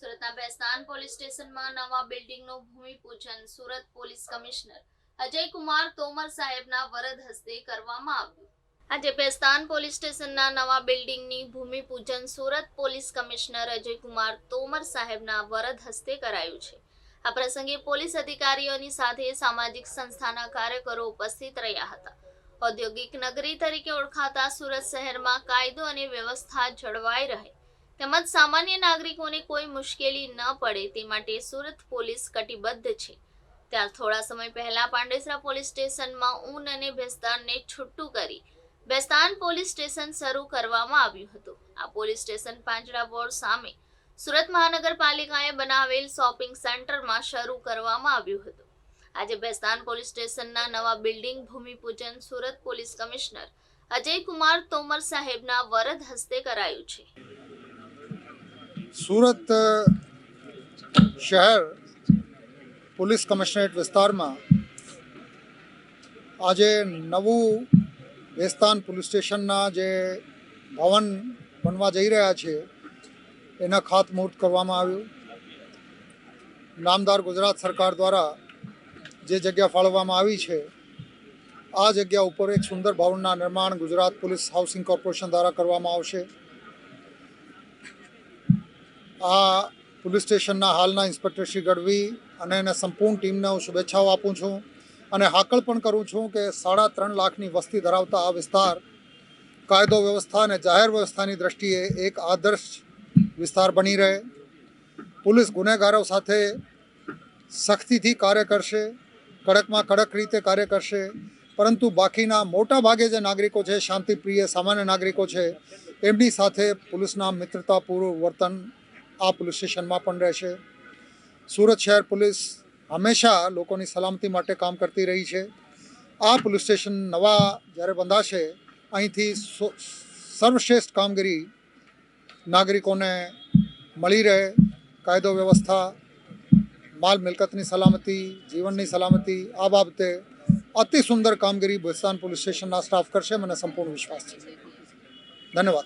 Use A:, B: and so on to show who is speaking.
A: સુરતના બેસ્તાન પોલીસ સ્ટેશનમાં નવા બિલ્ડિંગનું ભૂમિપૂજન સુરત પોલીસ કમિશનર અજય તોમર સાહેબના વરદ હસ્તે કરવામાં આવ્યું. આજે બેસ્તાન પોલીસ સ્ટેશનના નવા બિલ્ડિંગની ભૂમિપૂજન સુરત પોલીસ કમિશનર અજય તોમર સાહેબના વરદ હસ્તે કરાયું છે. આ પ્રસંગે પોલીસ અધિકારીઓની સાથે સામાજિક સંસ્થાના કાર્યકરો ઉપસ્થિત રહ્યા હતા. ઔદ્યોગિક નગરી તરીકે ઓળખાતા સુરત શહેરમાં કાયદો અને વ્યવસ્થા જળવાઈ રહે. તેમજ સામાન્ય નાગરિકોને કોઈ મુશ્કેલી ન પડે તે માટે સુરત પોલીસ કટિબદ્ધ છે. ત્યાં થોડા સમય પહેલા પાંડેસરા પોલીસ સ્ટેશનમાં ઊન અને ભેસ્તાનને છૂટું કરી બેસ્તાન પોલીસ સ્ટેશન શરૂ કરવામાં આવ્યું હતું. આ પોલીસ સ્ટેશન પાંજરા બોર્ડ સામે સુરત મહાનગરપાલિકાએ બનાવેલ શોપિંગ સેન્ટરમાં શરૂ કરવામાં આવ્યું હતું. આજે બેસ્તાન પોલીસ સ્ટેશનના નવા બિલ્ડિંગ ભૂમિપૂજન સુરત પોલીસ કમિશનર અજય કુમાર તોમર સાહેબના વરદ હસ્તે કરાયું છે.
B: સુરત શહેર પોલીસ કમિશનરેટ વિસ્તારમાં આજે નવું વેસ્તાન પોલીસ સ્ટેશનના જે ભવન બનવા જઈ રહ્યા છે, એના ખાતમુહૂર્ત કરવામાં આવ્યું. નામદાર ગુજરાત સરકાર દ્વારા જે જગ્યા ફાળવવામાં આવી છે, આ જગ્યા ઉપર એક સુંદર ભવનના નિર્માણ ગુજરાત પોલીસ હાઉસિંગ કોર્પોરેશન દ્વારા કરવામાં આવશે. આ પોલીસ સ્ટેશનના હાલના ઇન્સ્પેક્ટર શ્રી ગઢવી અને એના સંપૂર્ણ ટીમને હું શુભેચ્છાઓ આપું છું અને હાકલ પણ કરું છું કે સાડા ત્રણ લાખની વસ્તી ધરાવતા આ વિસ્તાર કાયદો વ્યવસ્થા અને જાહેર વ્યવસ્થાની દ્રષ્ટિએ એક આદર્શ વિસ્તાર બની રહે. પોલીસ ગુનેગારો સાથે સખ્તીથી કાર્ય કરશે, કડકમાં કડક રીતે કાર્ય કરશે, પરંતુ બાકીના મોટા ભાગે જે નાગરિકો છે, શાંતિપ્રિય સામાન્ય નાગરિકો છે, એમની સાથે પોલીસના મિત્રતાપૂર્વક વર્તન આ પોલીસ સ્ટેશનમાં પણ રહેશે. સુરત શહેર પોલીસ હંમેશા લોકોની સલામતી માટે કામ કરતી રહી છે. આ પોલીસ સ્ટેશન નવા જ્યારે બંધાશે, અહીંથી સો- સર્વશ્રેષ્ઠ કામગીરી નાગરિકોને મળી રહે. કાયદો વ્યવસ્થા, માલ મિલકતની સલામતી, જીવનની સલામતી, આ બાબતે અતિ સુંદર કામગીરી ભેસ્તાન પોલીસ સ્ટેશનના સ્ટાફ કરશે. મને સંપૂર્ણ વિશ્વાસ છે. ધન્યવાદ.